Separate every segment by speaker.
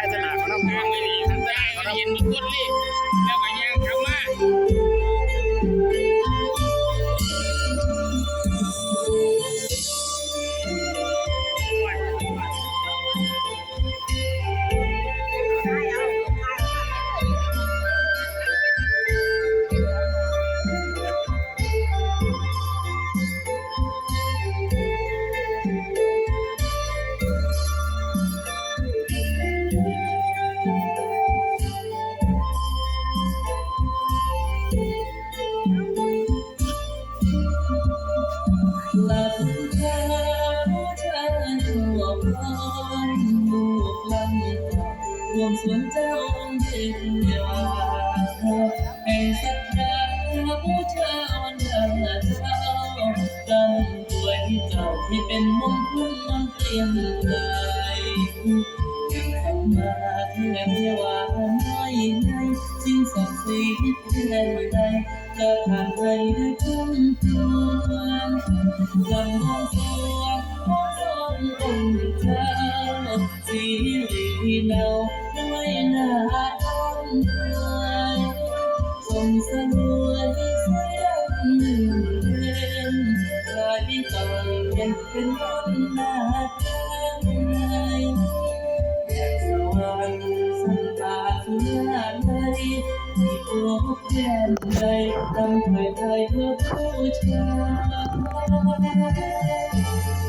Speaker 1: ายสนามเขาน้ำ ทางเลยดีทา
Speaker 2: งใต้ก็ยินมันกนเลยแล้วก็ยังครับ วมสวนเจ้าเป็นยาให้สักดาบูชาวันเดินเช้ากำป่วยเจ้าให้เป็นมงคลนเปลี่ยนใจยังคำมาเทียนเทวาน้อยในสิ่งศักดิ์สิทธิ์แทนใดจะผ่านไปด้วยคำพูดลำห้องสวงพ่อทรงองค์เจ้าสีลีเนา เดือนกลายเป็นต่อยเป็นเป็นคนหน้าตาแยกสวรรค์สันตาสุราไทยที่พบแก้มใจทำถอยไทยเพื่อผู้ชาย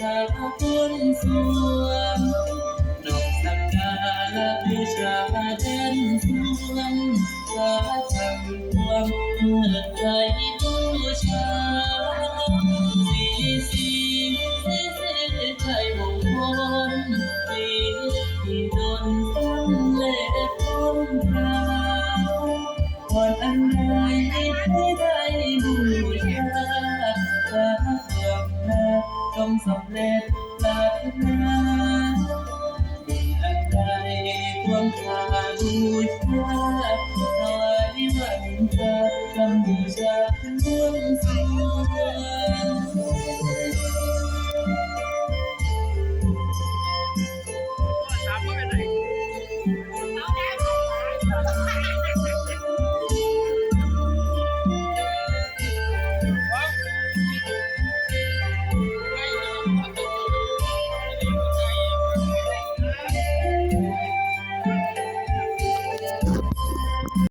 Speaker 2: ำบูชาคุณสวงนกสักการะบูชาเด่นสวงพระธรรมพวงเมื่อใจบูชาสีสีสีสีใจมงคลสีที่ดนตั้งเล็ดพ้นพราวก่อนอันใดให้ได้บูช ลมสำเร็จปรารถนาบุญอันใดควรคาบูชาถวายวันเธอกำบูชาเป็นดวงสวง